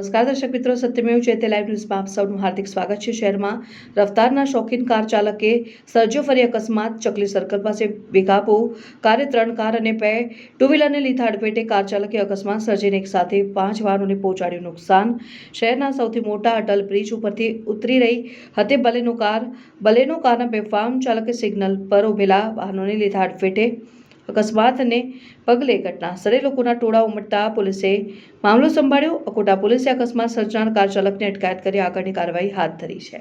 નમસ્કાર દર્શક મિત્રો, સત્યમેવ જયતે લાઈવ ન્યૂઝમાં આપ સૌનું હાર્દિક સ્વાગત છે શહેરમાં. રફતારના શોખીન કાર ચાલકે સર્જો ફરી અકસ્માત, ચકલી સર્કલ પાસે બેકાબુ કારે ત્રણ કાર અને બે ટુ વ્હીલરને લીધા અડફેટે કાર ચાલકે અકસ્માત સર્જીને એક સાથે પાંચ વાહનોને પહોંચાડ્યું નુકસાન. શહેરના સૌથી મોટા અટલ બ્રિજ ઉપરથી ઉતરી રહી હતી બલેનો કાર. બલેનો કારના બેફામ ચાલકે સિગ્નલ પર ઉભેલા વાહનોને લીધા અડફેટે અકસ્માતને પગલે ઘટના સ્થળે લોકોના ટોળા ઉમટતા પોલીસે મામલો સંભાળ્યો. અકોટા પોલીસે અકસ્માત સર્જનાર કાર ચાલકને અટકાયત કરી આગળની કાર્યવાહી હાથ ધરી છે.